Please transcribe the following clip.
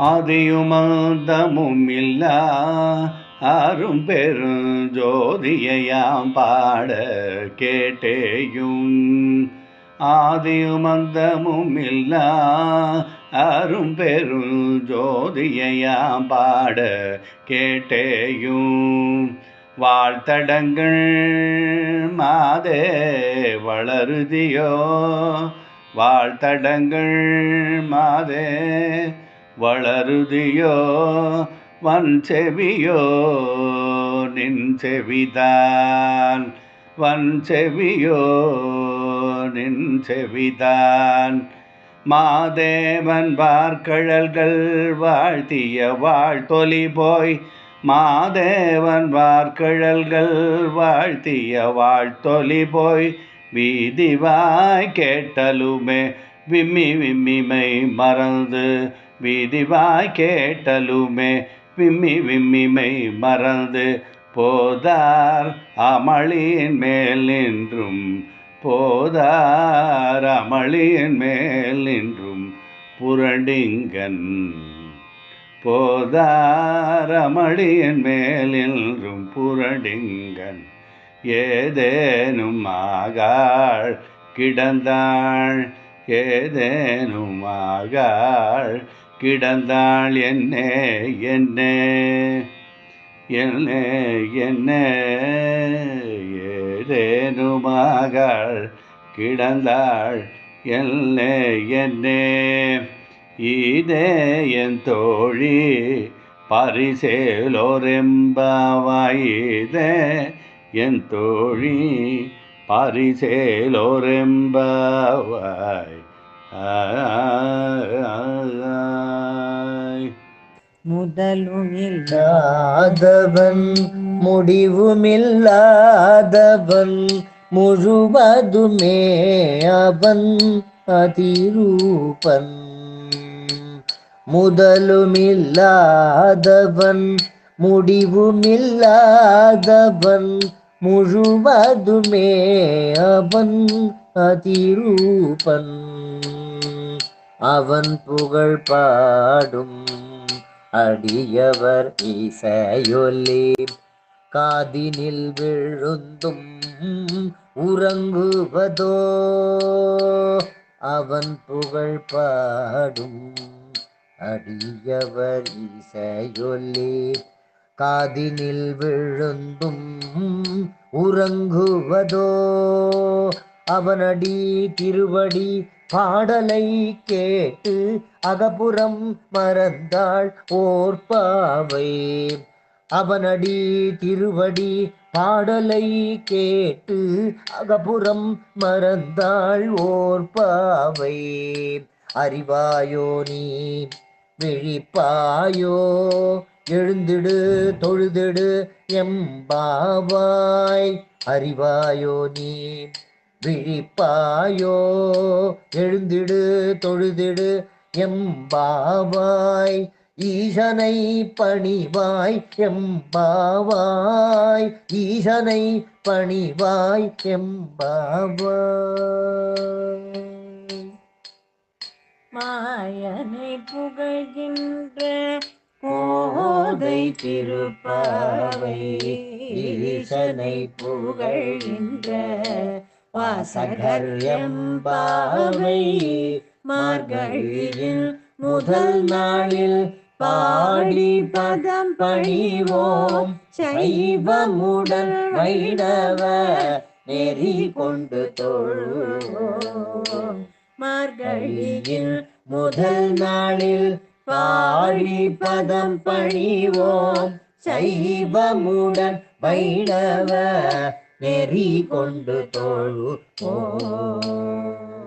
ஆதியும் அந்தமும் இல்லா அரும் பெரும் ஜோதியையாம் பாட கேட்டேயும் ஆதியும் அந்தமும் இல்லா அரும் பெரும் ஜோதியையாம் பாட கேட்டேயும் வாழ்த்தடங்கள் மாதே வளருதியோ வாழ்த்தடங்கள் மாதே வளருதியோ? வன் செவியோ? நின் செவிதான். வன் செவியோ? நின் செவிதான். மாதேவன் வார்கழல்கள் வாழ்த்திய வாழ்த்தொலி போய் மாதேவன் வார்கழல்கள் வாழ்த்திய வாழ்த்தொலி போய் வீதிவாய் கேட்டலுமே விம்மி விம்மிமை மறந்து வீதிவாய் கேட்டலுமே விம்மி விம்மிமை மறந்து போதார். அமளியின் மேல் நின்றும் போதார். அமளியின் மேல் நின்றும் புரடிங்கன் போதார். அமளியின் மேல் நின்றும் புரடிங்கன் ஏதேனும் ஆகாள் கிடந்தாள். ஏதேனும் ஆகாள் கிடந்தாள் என்ன என்ன என்ன என்ன ஏதேனுமாகாள் கிடந்தாள் என்ன என்ன. இதே என் தோழி பரிசேலோரெம்பாவாயிதே என் தோழி பரிசேலோரெம்பாவாய். ஆ. முதலுமில்லாதவன் முடிவுமில்லாதவன் முழுவதுமே அவன் அதிரூபன். முதலுமில்லாதவன் முடிவுமில்லாதவன் முழுவதுமே அவன் அதிரூபன். அவன் புகழ் பாடும் அடியவர் இசையொல்லி காதினில் விழுந்தும் உறங்குவதோ அவன் புகழ் பாடும் அடியவர் இசையொல்லி காதினில் விழுந்தும் உறங்குவதோ அவனடி திருவடி பாடலை கேட்டு அகப்புறம் மறந்தாள் ஓர் பாவை. அவனடி திருவடி பாடலை கேட்டு அகப்புறம் மறந்தாள் ஓர் பாவை. அறிவாயோ நீ விழிப்பாயோ எழுந்திடு தொழுதிடு எம்பாவாய் அறிவாயோ நீ விழிப்பாயோ? எழுந்திடு தொழுதிடு எம்பாவாய். ஈசனை பணிவாய் எம்பாவாய். ஈசனை பணிவாய் எம்பாவாய். மாயனை புகழ்கின்ற கோதை திருப்பாவை. ஈசனை புகழ்கின்ற வாசகர் மார்கழியில் முதல் நாளில் பாடி பதம் பணிவோம். சைவமுடன் வைணவ நெறி கொண்டு தொழுவோம். மார்கழியில் முதல் நாளில் பாடி பதம் பணிவோம். சைவமுடன் வைணவ நெறி கொண்டு தொழுவோம்.